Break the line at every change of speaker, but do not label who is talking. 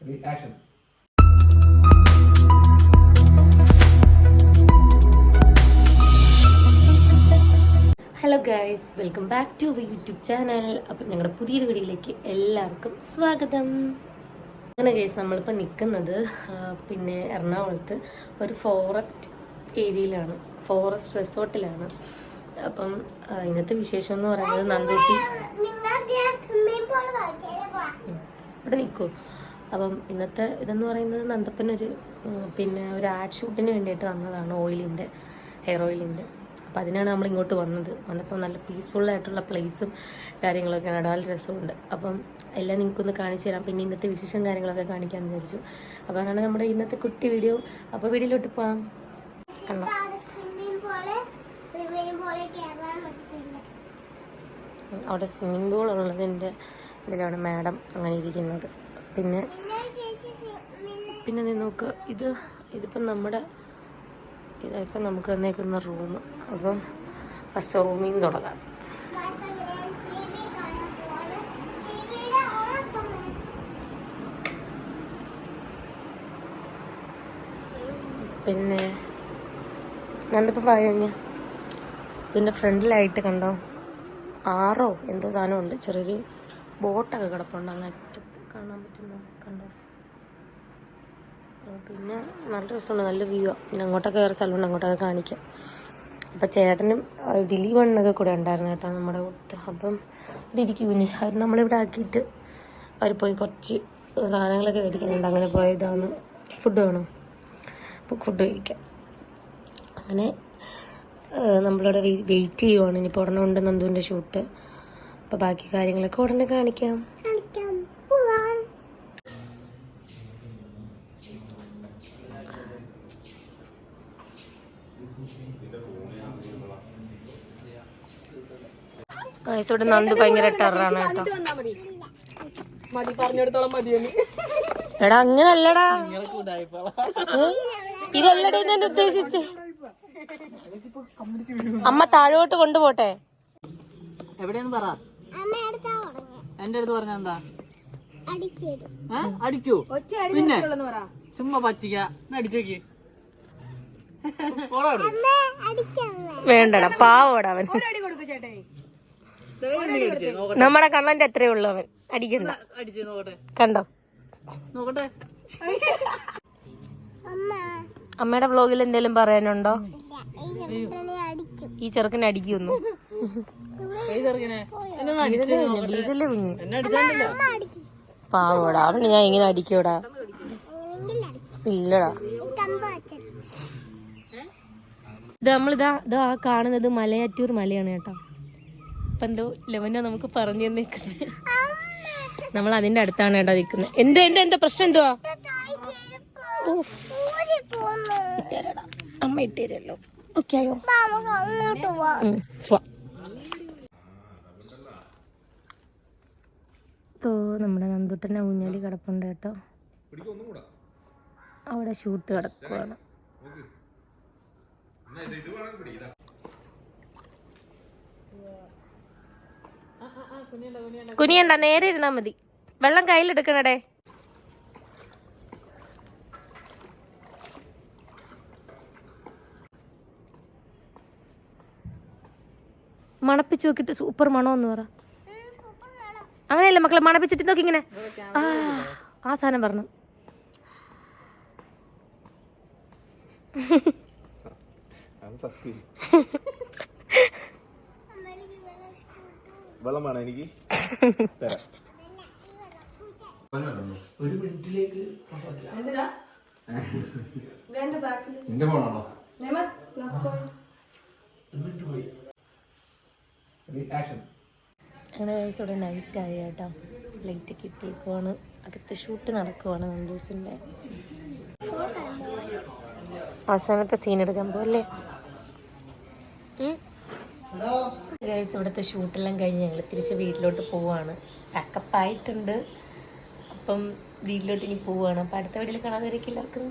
Action
hello guys welcome back to our YouTube channel അപ്പം ഞങ്ങളുടെ പുതിയൊരു വീഡിയോയിലേക്ക് എല്ലാവർക്കും സ്വാഗതം. അങ്ങനെ ഗൈസ് നമ്മളിപ്പോൾ നിൽക്കുന്നത് പിന്നെ എറണാകുളത്ത് ഒരു ഫോറസ്റ്റ് ഏരിയയിലാണ്. ഫോറസ്റ്റ് റിസോർട്ടിലാണ് അപ്പം ഇന്നത്തെ വിശേഷം എന്ന് പറയുന്നത് നന്ദൂട്ടി. ഇവിടെ നിൽക്കൂ അപ്പം ഇന്നത്തെ ഇതെന്ന് പറയുന്നത് നന്ദപ്പനൊരു പിന്നെ ഒരു ആഡ് ഷൂട്ടിന് വേണ്ടിയിട്ട് വന്നതാണ് ഓയിലിന്റെ ഹെയർ ഓയിലിന്റെ. അപ്പം അതിനാണ് നമ്മൾ ഇങ്ങോട്ട് വന്നത്. വന്നപ്പോൾ നല്ല പീസ്ഫുള്ളായിട്ടുള്ള പ്ലേസും കാര്യങ്ങളൊക്കെ നടാൽ രസമുണ്ട്. അപ്പം എല്ലാം നിങ്ങൾക്കൊന്ന് കാണിച്ചു തരാം. പിന്നെ ഇന്നത്തെ വിശേഷം കാര്യങ്ങളൊക്കെ കാണിക്കാൻ വിചാരിച്ചു. അപ്പോൾ അതാണ് നമ്മുടെ ഇന്നത്തെ കുട്ടി വീഡിയോ അപ്പോൾ വീഡിയോയിലോട്ട് പോകാം കണ്ടോ? അവിടെ സ്വിമ്മിംഗ് പൂൾ ഉള്ളതിന്റെ ഇതിലാണ് മാഡം അങ്ങനെ ഇരിക്കുന്നത്. പിന്നെ പിന്നെ നീ നോക്ക് ഇത് ഇതിപ്പം നമ്മുടെ ഇതായിപ്പം നമുക്ക് വന്നേക്കുന്ന റൂം. അപ്പം ഫസ്റ്റ് റൂമിൽ നിന്ന് തുടങ്ങാം. പിന്നെ നന്ദിപ്പം പറയുക ഇതിന്റെ ഫ്രണ്ടിലായിട്ട് കണ്ടോ? ആറോ എന്തോ സാധനമുണ്ട്. ചെറിയൊരു ബോട്ടൊക്കെ കിടപ്പുണ്ട് അങ്ങനെ കാണാൻ പറ്റുന്ന കണ്ടോ? പിന്നെ നല്ല രസമാണ് നല്ല വ്യൂ ആണ് അങ്ങോട്ടൊക്കെ വേറെ സ്ഥലമുണ്ട് അങ്ങോട്ടൊക്കെ കാണിക്കാം. അപ്പം ചേട്ടനും ദിലീപ് അണ്ണൊക്കെ കൂടെ ഉണ്ടായിരുന്നു കേട്ടോ നമ്മുടെ കൂട്ടത്ത് അപ്പം ഇവിടെ അവർ നമ്മളിവിടെ ആക്കിയിട്ട് അവർ പോയി കുറച്ച് സാധനങ്ങളൊക്കെ മേടിക്കുന്നുണ്ട്. അങ്ങനെ പോയതാണ്. ഫുഡ് വേണം? അപ്പോൾ ഫുഡ് കഴിക്കാം. അങ്ങനെ നമ്മളിവിടെ വെയിറ്റ് ചെയ്യുവാണ്. ഇനിയിപ്പോൾ ഉടനെ ഉണ്ട് നന്ദുവിന്റെ ഷൂട്ട് അപ്പോൾ ബാക്കി കാര്യങ്ങളൊക്കെ ഉടനെ കാണിക്കാം ഗൈസ് ഇവിടെ നന്ദു ഭയങ്കര ടെററാണ് കേട്ടോ.
മതി. പറഞ്ഞെടുത്തോളം മതിയെന്ന്
എടാ അങ്ങനല്ലടാ. ഇതല്ലടേ ഞാൻ ഉദ്ദേശിച്ച്. അമ്മ താഴോട്ട് കൊണ്ടുപോട്ടെ.
എവിടെയെന്ന് പറ. എന്റെ അടുത്ത് പറഞ്ഞ എന്താ? അടിക്കൂ. പിന്നെ? ചുമ്മാ പറ്റിക്ക. അടിച്ചേക്ക്.
വേണ്ടടാ പാവോടാ അവൻ
നോക്കട്ടെ
നമ്മുടെ കണ്ണന്റെ എത്രയേ ഉള്ളു അവൻ. അടിക്കണ്ട. കണ്ടോ?
നോക്കട്ടെ.
അമ്മയുടെ വ്ലോഗിൽ എന്തേലും പറയാനുണ്ടോ? ഈ ചെറുക്കനെ അടിക്കുന്നു
പാവടാ
വീട്ടിലെ കുഞ്ഞ്? അവന് ഞാൻ ഇങ്ങനെ അടിക്കൂടാ. ഇല്ലടാ. ഇത് നമ്മളിതാ ഇതാ കാണുന്നത് മലയാറ്റൂർ മലയാണ് കേട്ടോ. ഇപ്പൊ എന്തോ ലെവനോ നമുക്ക് പറഞ്ഞു തന്നേക്കുന്നത് നമ്മൾ അതിന്റെ അടുത്താണ് കേട്ടോ നിൽക്കുന്നത് എന്തോ എന്തോ എന്താ പ്രശ്നം എന്തുവാ. അമ്മ ഇട്ടേരല്ലോ. ഓക്കെ ആയോ. ഇപ്പോ നമ്മുടെ നന്ദുട്ടന്റെ ഊഞ്ഞാലി കിടപ്പുണ്ട് കേട്ടോ. അവിടെ ഷൂട്ട് കിടക്കുവാണ്. കുനിയണ്ട നേരെ ഇരുന്നാ മതി. വെള്ളം കയ്യിലെടുക്കണടേ. മണപ്പിച്ച് നോക്കിട്ട് സൂപ്പർ മണമെന്ന് പറ. അങ്ങനെയല്ല മക്കളെ മണപ്പിച്ചിട്ട് നോക്കി ഇങ്ങനെ. ആ സാധനം പറഞ്ഞു.
സത്യം. വെള്ളം വേണം എനിക്ക് തരാം. ഒരു മിനിറ്റിലേക്ക് നിന്റെ ഫോണാണോ? ആക്ഷൻ
അങ്ങനെ ഇവിടെ നൈറ്റ് ആയി കേട്ടോ. ലൈറ്റ് കിട്ടിയേക്കുവാണ്. അകത്ത് ഷൂട്ട് നടക്കുവാണ് നന്ദൂസിന്റെ. അവസാനത്തെ സീൻ എടുക്കാൻ പോവല്ലേ? ഗൈസ് ഇവിടുത്തെ ഷൂട്ടെല്ലാം കഴിഞ്ഞ് ഞങ്ങൾ തിരിച്ച് വീട്ടിലോട്ട് പോവാണ്. പാക്കപ്പ് ആയിട്ടുണ്ട്. അപ്പം വീട്ടിലോട്ട് ഇനി പോവാണ്. അപ്പം അടുത്ത വീട്ടിൽ കാണാതിരിക്കും എല്ലാവർക്കും.